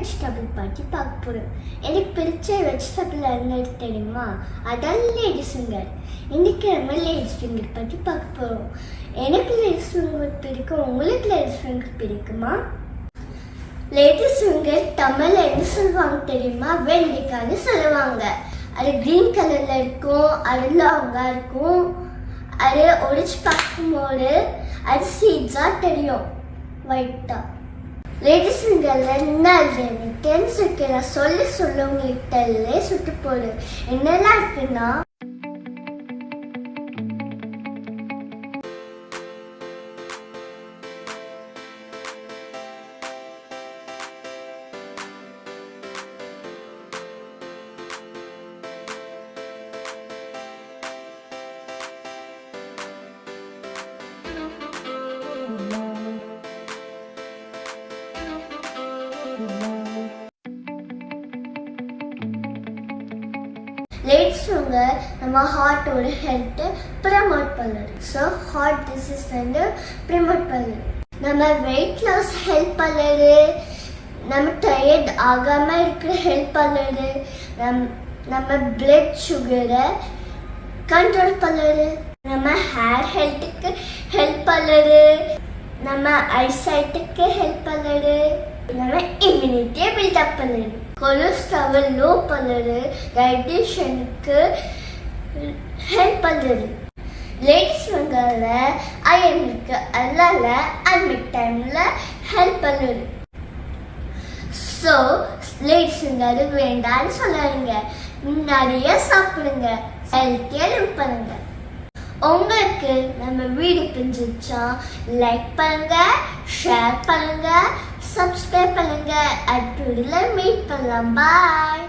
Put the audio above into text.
Vegetable பற்றி பார்க்க போகிறோம் எனக்கு பிடிச்ச வெஜிடபிள் என்னது தெரியுமா? அதான் லேடிஸ் ஃபிங்கர் இன்றைக்கி நம்ம லேடிஸ் ஃபிங்கர் பற்றி பார்க்க போகிறோம் எனக்கு லேடிஸ் ஃபிங்கர் பிடிக்கும். உங்களுக்கு லேடிஸ் ஃபிங்கர் பிடிக்குமா? லேடிஸ் ஃபிங்கர் தமிழில் என்ன சொல்லுவாங்க தெரியுமா? வெள்ளிக்கான்னு சொல்லுவாங்க. அது க்ரீன் கலரில் இருக்கும். அது லாங்காக இருக்கும். அது ஒடிச்சு பார்க்கும்போது அது சீட்ஸாக தெரியும். ஒயிட்டாக லேடிஸ் என்ன டென்ஸ் இருக்கு சொல்லி சொல்ல உங்களுக்கு தெரியல சுட்டு போடு. என்னெல்லாம் இருக்குன்னா லேட்ஸ் ஃபிங்கர் நம்ம ஹார்ட்டோட ஹெல்த்தை ப்ரமோட் பண்ணுது. ஸோ ஹார்ட் டிசீஸ் வந்து ப்ரமோட் பண்ணுது. நம்ம வெயிட் லாஸ் ஹெல்ப் பண்ணுது. நம்ம டயர்ட் ஆகாமல் இருக்கிற ஹெல்ப் பண்ணுது. நம் நம்ம பிளட் சுகரை கண்ட்ரோல் பண்ணுது. நம்ம ஹேர் ஹெல்த்துக்கு ஹெல்ப் பண்ணுது. நம்ம ஐசைட்டுக்கு ஹெல்ப் பண்ணுது. நம்ம இம்யூனிட்டியை பில்டப் பண்ணுது. கொலஸ்ட்ரால் லோ பண்ணுது டைஜஷனுக்கு ஹெல்ப் பண்ணுது லேடிஸ் வங்கால அயனுக்கு அல்லால அன்மிக் டைமில் ஹெல்ப் பண்ணுது ஸோ லேடிஸ் அது வேண்டாம்னு சொல்லாதீங்க. நிறைய சாப்பிடுங்க. ஹெல்த்தியாக லிவ் பண்ணுங்கள் உங்களுக்கு நம்ம வீடு பிடிச்சிருச்சா லைக் பண்ணுங்க ஷேர் பண்ணுங்க சப்ஸ்கிரைப் பண்ணுங்க. அடுத்த மீட் பண்ணலாம். பாய்